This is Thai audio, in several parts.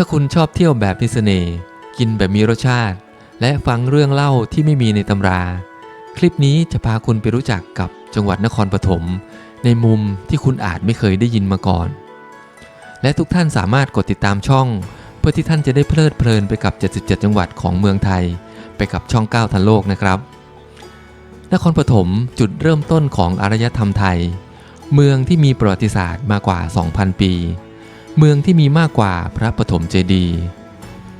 ถ้าคุณชอบเที่ยวแบบนิสเน่ห์กินแบบมีรสชาติ และฟังเรื่องเล่าที่ไม่มีในตำรา คลิปนี้จะพาคุณไปรู้จักกับจังหวัดนครปฐมในมุมที่คุณอาจไม่เคยได้ยินมาก่อน และทุกท่านสามารถกดติดตามช่อง เพื่อที่ท่านจะได้เพลิดเพลินไปกับ 77 จังหวัดของเมืองไทย ไปกับช่อง 9 ทันโลกนะครับ นครปฐมจุดเริ่มต้นของอารยธรรมไทย เมืองที่มีประวัติศาสตร์มากว่า 2,000 ปี เมืองที่มีมากกว่าพระปฐมเจดีย์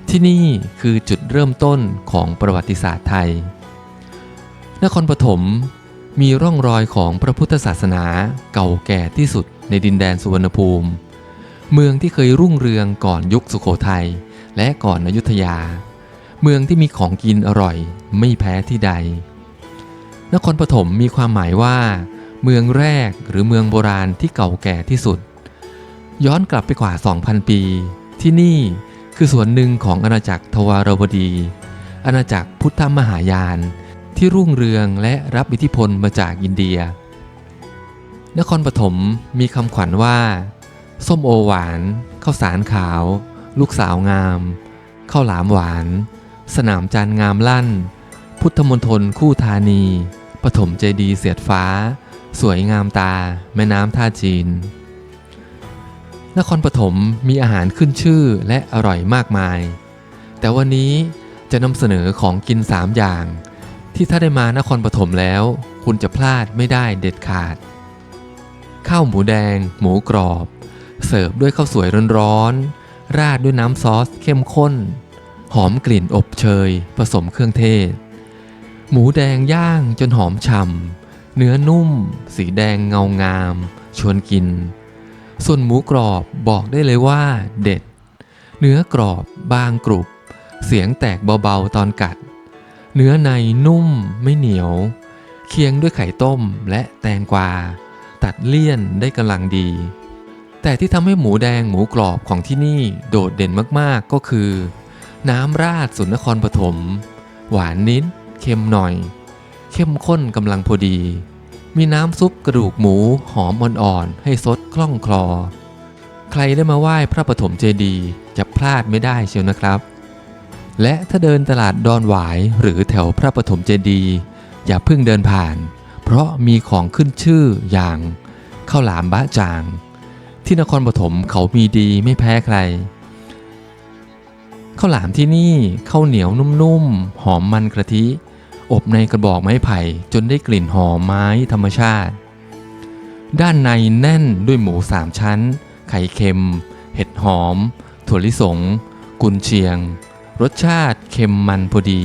ที่นี่คือจุดเริ่มต้นของประวัติศาสตร์ไทย นครปฐมมีร่องรอยของพระพุทธศาสนาเก่าแก่ที่สุดในดินแดนสุวรรณภูมิ เมืองที่เคยรุ่งเรืองก่อนยุคสุโขทัยและก่อนอยุธยา เมืองที่มีของกินอร่อยไม่แพ้ที่ใด นครปฐมมีความหมายว่า เมืองแรกหรือเมืองโบราณที่เก่าแก่ที่สุด ย้อนกลับไปกว่า 2,000 ปี ที่นี่คือส่วนหนึ่งของอาณาจักรทวารวดี อาณาจักรพุทธมหายาน ที่รุ่งเรืองและรับอิทธิพลมาจากอินเดีย นครปฐมมีคำขวัญว่า ส้มโอหวานข้าวสารขาว ลูกสาวงามข้าวหลามหวาน สนามจันงามลั่น พุทธมณฑลคู่ธานี ปฐมเจดีย์เสียดฟ้า สวยงามตา แม่น้ำท่าจีน นครปฐมมีอาหารขึ้นชื่อและอร่อยมากมาย แต่วันนี้จะนำเสนอของกิน 3 อย่าง ที่ถ้าได้มานครปฐมแล้ว คุณจะพลาดไม่ได้เด็ดขาด ข้าวหมูแดง หมูกรอบ เสิร์ฟด้วยข้าวสวยร้อนๆราดด้วยน้ำซอสเข้มข้น หอมกลิ่นอบเชย ผสมเครื่องเทศ หมูแดงย่างจนหอมฉ่ำเนื้อนุ่ม สีแดงเงางาม ชวนกิน ส่วนหมูกรอบบอกได้เลยว่า เด็ด เนื้อกรอบบางกรุบ เสียงแตกเบาๆตอนกัด เนื้อในนุ่มไม่เหนียว เคียงด้วยไข่ต้มและแตงกวา ตัดเลี่ยนได้กำลังดี แต่ที่ทำให้หมูแดงหมูกรอบของที่นี่โดดเด่นมากๆก็คือ น้ำราดสุนครปฐม หวานนิด เค็มหน่อย เข้มข้นกำลังพอดี มีน้ำซุปกระดูกหมูหอมอ่อนๆให้ซดคล่องคลอ ใครได้มาไหว้พระปฐมเจดีย์จะพลาดไม่ได้เชียวนะครับ และถ้าเดินตลาดดอนหวายหรือแถวพระปฐมเจดีย์อย่าเพิ่งเดินผ่าน เพราะมีของขึ้นชื่ออย่างข้าวหลามบะจาง ที่นครปฐมเขามีดีไม่แพ้ใครข้าวหลามที่นี่ข้าวเหนียวนุ่มๆหอมมันกะทิ อบในกระบอกไม้ไผ่จนได้กลิ่นหอมไม้ธรรมชาติ ด้านในแน่นด้วยหมูสามชั้น ไข่เค็ม เห็ดหอม ถั่วลิสง กุนเชียง รสชาติเค็มมันพอดี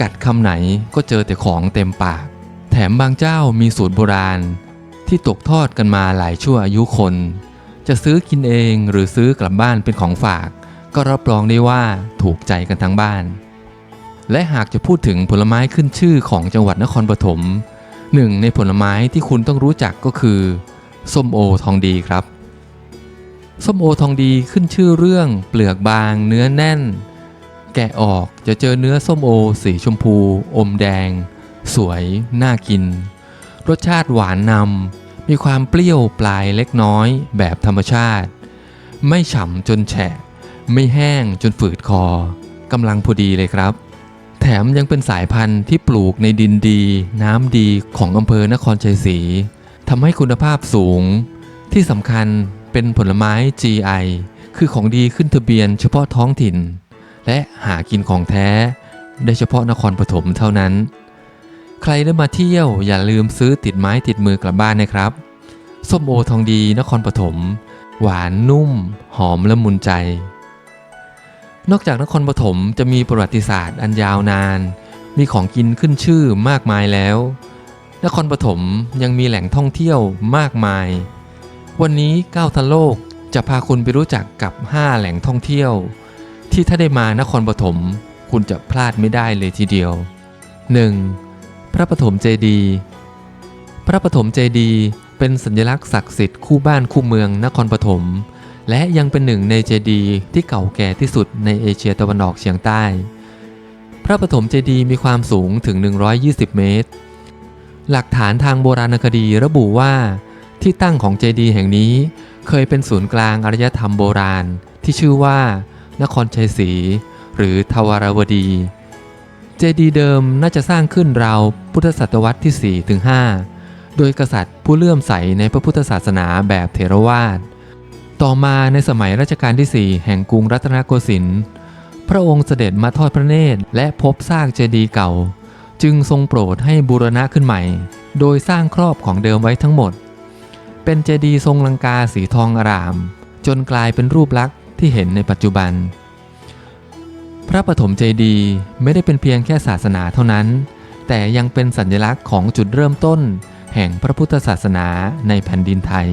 กัดคำไหนก็เจอแต่ของเต็มปาก แถมบางเจ้ามีสูตรโบราณ ที่ตกทอดกันมาหลายชั่วอายุคน จะซื้อกินเองหรือซื้อกลับบ้านเป็นของฝาก ก็รับรองได้ว่าถูกใจกันทั้งบ้าน และหากจะพูดถึงผลไม้ขึ้นชื่อของจังหวัดนครปฐมหนึ่งในผลไม้ที่คุณต้องรู้จักก็คือส้มโอทองดีครับ ส้มโอทองดีขึ้นชื่อเรื่องเปลือกบางเนื้อแน่น แกะออกจะเจอเนื้อส้มโอ สีชมพู อมแดง สวย น่ากิน รสชาติหวานนำมีความเปรี้ยวปลายเล็กน้อยแบบธรรมชาติ ไม่ฉ่ำจนแฉะ ไม่แห้งจนฝืดคอกำลังพอดีเลยครับ ถมยังเป็นสายพันธุ์ที่ปลูกในดินดี น้ำดีของอำเภอนครชัยศรีทำให้คุณภาพสูง ที่สำคัญเป็นผลไม้ GI คือของดีขึ้นทะเบียนเฉพาะท้องถิ่น และหากินของแท้ ได้เฉพาะนครปฐมเท่านั้น ใครได้มาเที่ยวอย่าลืมซื้อติดไม้ติดมือกลับบ้านนะครับส้มโอทองดีนครปฐม หวานนุ่ม หอมละมุนใจ นอกจากนครปฐมจะมีประวัติศาสตร์อันยาวนาน มีของกินขึ้นชื่อมากมายแล้ว นครปฐมยังมีแหล่งท่องเที่ยวมากมาย วันนี้ก้าวทันโลกจะพาคุณไปรู้จักกับ 5 แหล่งท่องเที่ยว ที่ถ้าได้มานครปฐมคุณจะพลาดไม่ได้เลยทีเดียว 1. พระปฐมเจดีย์พระปฐมเจดีย์เป็นสัญลักษณ์ศักดิ์สิทธิ์คู่บ้านคู่เมืองนครปฐม และยังเป็นหนึ่งในเจดีย์ที่เก่าแก่ที่สุดในเอเชียตะวันออกเฉียงใต้ พระปฐมเจดีย์มีความสูงถึง 120 เมตร หลักฐานทางโบราณคดีระบุว่า ที่ตั้งของเจดีย์แห่งนี้เคยเป็นศูนย์กลางอารยธรรมโบราณ ที่ชื่อว่า นครชัยศรีหรือทวารวดี เจดีย์เดิมน่าจะสร้างขึ้นราวพุทธศตวรรษที่4ถึง5โดยกษัตริย์ผู้เลื่อมใสในพระพุทธศาสนาแบบเถรวาท ต่อมาในสมัยรัชกาลที่ 4 แห่งกรุงรัตนโกสินทร์พระองค์เสด็จมาทอดพระเนตรและพบซากเจดีย์เก่า จึงทรงโปรดให้บูรณะขึ้นใหม่ โดยสร้างครอบของเดิมไว้ทั้งหมด เป็นเจดีย์ทรงลังกาสีทองอร่าม จนกลายเป็นรูปลักษณ์ที่เห็นในปัจจุบัน พระปฐมเจดีย์ไม่ได้เป็นเพียงแค่ศาสนาเท่านั้น แต่ยังเป็นสัญลักษณ์ของจุดเริ่มต้น แห่งพระพุทธศาสนาในแผ่นดินไทย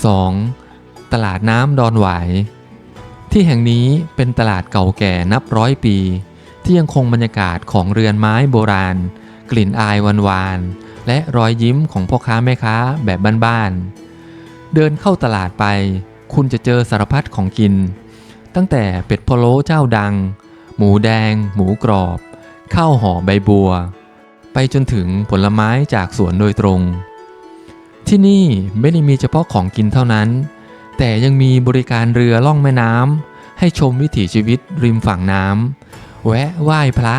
2. ตลาดน้ำดอนหวาย ที่แห่งนี้เป็นตลาดเก่าแก่นับร้อยปี ที่ยังคงบรรยากาศของเรือนไม้โบราณ กลิ่นอายวันวานและรอยยิ้มของพ่อค้าแม่ค้าแบบบ้านๆ เดินเข้าตลาดไป คุณจะเจอสารพัดของกิน ตั้งแต่เป็ดพะโล้เจ้าดัง หมูแดง หมูกรอบ ข้าวห่อใบบัว ไปจนถึงผลไม้จากสวนโดยตรง ที่นี่ไม่ได้มีเฉพาะของกินเท่านั้น แต่ยังมีบริการเรือล่องแม่น้ำให้ชมวิถีชีวิตริมฝั่งน้ำแวะไหว้พระ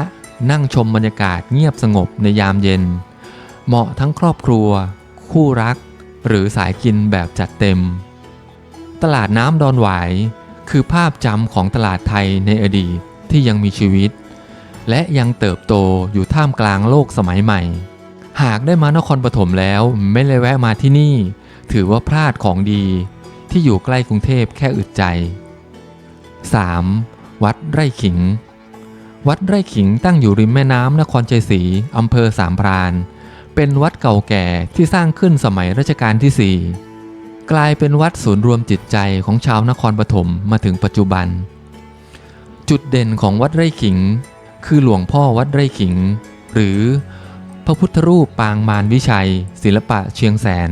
นั่งชมบรรยากาศเงียบสงบในยามเย็น เหมาะทั้งครอบครัว คู่รัก หรือสายกินแบบจัดเต็ม ตลาดน้ำดอนหวาย คือภาพจำของตลาดไทยในอดีตที่ยังมีชีวิต และยังเติบโตอยู่ท่ามกลางโลกสมัยใหม่ หากได้มานครปฐมแล้วไม่เลยแวะมาที่นี่ ถือว่าพลาดของดี ที่อยู่ใกล้กรุงเทพแค่อึดใจ 3. วัดไร่ขิง วัดไร่ขิงตั้งอยู่ริมแม่น้ำนครชัยศรีอำเภอสามพรานเป็นวัดเก่าแก่ที่สร้างขึ้นสมัยรัชกาลที่ 4 กลายเป็นวัดศูนย์รวมจิตใจของชาวนครปฐมมาถึงปัจจุบัน จุดเด่นของวัดไร่ขิง คือหลวงพ่อวัดไร่ขิง หรือ พระพุทธรูปปางมารวิชัย ศิลปะเชียงแสน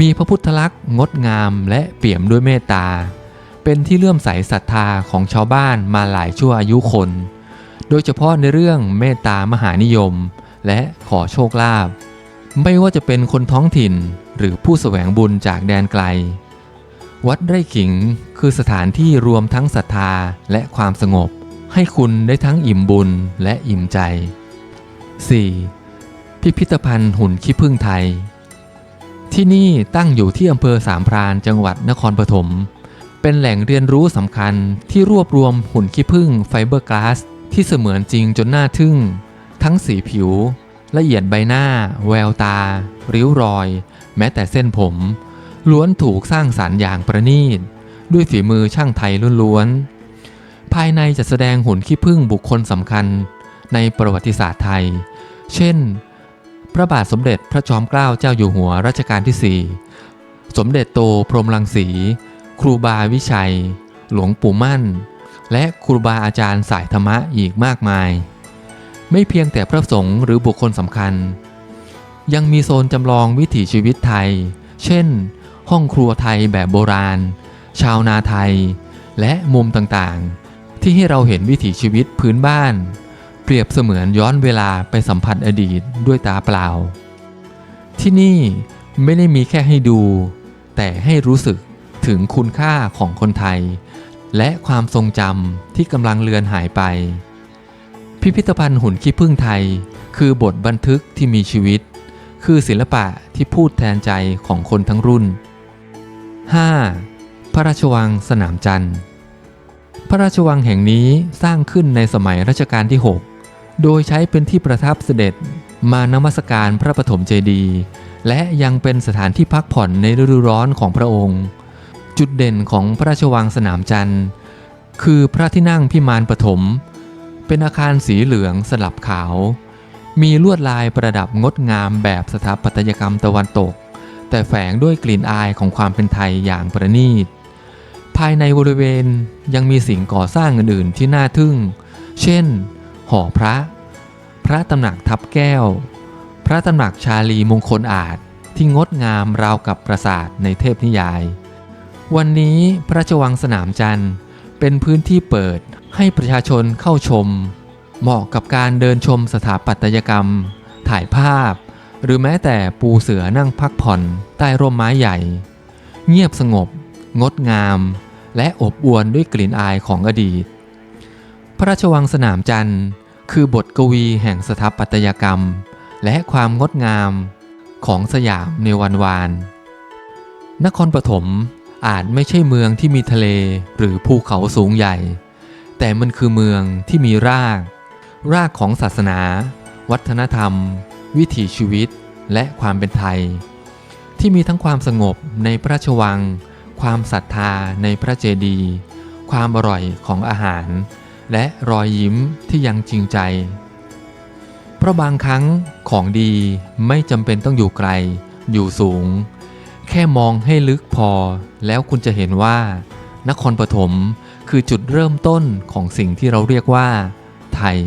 มีพระพุทธลักษณ์งดงามและเปี่ยมด้วยเมตตา เป็นที่เลื่อมใสศรัทธาของชาวบ้านมาหลายชั่วอายุคน โดยเฉพาะในเรื่องเมตตามหานิยม และขอโชคลาภ ไม่ว่าจะเป็นคนท้องถิ่นหรือผู้แสวงบุญจากแดนไกล วัดไร่ขิงคือสถานที่รวมทั้งศรัทธาและความสงบ ให้คุณได้ทั้งอิ่มบุญและอิ่มใจ 4. พิพิธภัณฑ์หุ่นขี้ผึ้งไทย ที่นี่ตั้งอยู่ที่อำเภอสามพรานจังหวัดนครปฐม เป็นแหล่งเรียนรู้สำคัญที่รวบรวมหุ่นขี้ผึ้งไฟเบอร์กลาสที่เสมือนจริงจนน่าทึ่ง ทั้งสีผิว ละเอียดใบหน้า แววตา ริ้วรอย แม้แต่เส้นผม ล้วนถูกสร้างสารรค์อย่างประณีต ด้วยฝีมือช่างไทยล้วนๆ ภายในจะแสดงหุ่นขี้ผึ้งบุคคลสำคัญในประวัติศาสตร์ไทย เช่น พระบาทสมเด็จพระจอมเกล้าเจ้าอยู่หัวรัชกาลที่ 4 สมเด็จโตพรหมรังสี ครูบาวิชัย หลวงปู่มั่น และครูบาอาจารย์สายธรรมะอีกมากมาย ไม่เพียงแต่พระสงฆ์หรือบุคคลสำคัญ ยังมีโซนจำลองวิถีชีวิตไทย เช่น ห้องครัวไทยแบบโบราณ ชาวนาไทย และมุมต่างๆ ที่ให้เราเห็นวิถีชีวิตพื้นบ้าน เปรียบเสมือนย้อนเวลาไปสัมผัสอดีตด้วยตาเปล่า ที่นี่ไม่ได้มีแค่ให้ดู แต่ให้รู้สึกถึงคุณค่าของคนไทย และความทรงจำที่กำลังเลือนหายไป พิพิธภัณฑ์หุ่นขี้ผึ้งไทย คือบทบันทึกที่มีชีวิต คือศิลปะที่พูดแทนใจของคนทั้งรุ่น 5. พระราชวังสนามจันทร์พระราชวังแห่งนี้สร้างขึ้นในสมัยรัชกาลที่ 6 โดยใช้เป็นที่ประทับเสด็จมานมัสการพระปฐมเจดีย์และยังเป็นสถานที่พักผ่อนในฤดูร้อนของพระองค์ จุดเด่นของพระราชวังสนามจันทร์ คือพระที่นั่งพิมานปฐมเป็นอาคารสีเหลืองสลับขาว มีลวดลายประดับงดงามแบบสถาปัตยกรรมตะวันตก แต่แฝงด้วยกลิ่นอายของความเป็นไทยอย่างประณีต ภายในบริเวณยังมีสิ่งก่อสร้างอื่นๆที่น่าทึ่ง เช่น หอพระ พระตำหนักทับแก้ว พระตำหนักชาลีมงคลอาจที่งดงามราวกับปราสาทในเทพนิยาย วันนี้พระราชวังสนามจันทร์เป็นพื้นที่เปิดให้ประชาชนเข้าชม เหมาะกับการเดินชมสถาปัตยกรรม ถ่ายภาพ หรือแม้แต่ปูเสือนั่งพักผ่อนใต้ร่มไม้ใหญ่ เงียบสงบ งดงาม และอบอวลด้วยกลิ่นอายของอดีต พระราชวังสนามจันทร์ คือบทกวีแห่งสถาปัตยกรรม และความงดงามของสยามในวันวาน นครปฐมอาจไม่ใช่เมืองที่มีทะเลหรือภูเขาสูงใหญ่ แต่มันคือเมืองที่มีราก รากของศาสนา วัฒนธรรม วิถีชีวิต และความเป็นไทย ที่มีทั้งความสงบในพระราชวัง ความศรัทธาในพระเจดีย์ความอร่อยของอาหาร และรอยยิ้มที่ยังจริงใจ เพราะบางครั้งของดีไม่จำเป็นต้องอยู่ไกล อยู่สูง แค่มองให้ลึกพอ แล้วคุณจะเห็นว่า นครปฐมคือจุดเริ่มต้นของสิ่งที่เราเรียกว่า ไทย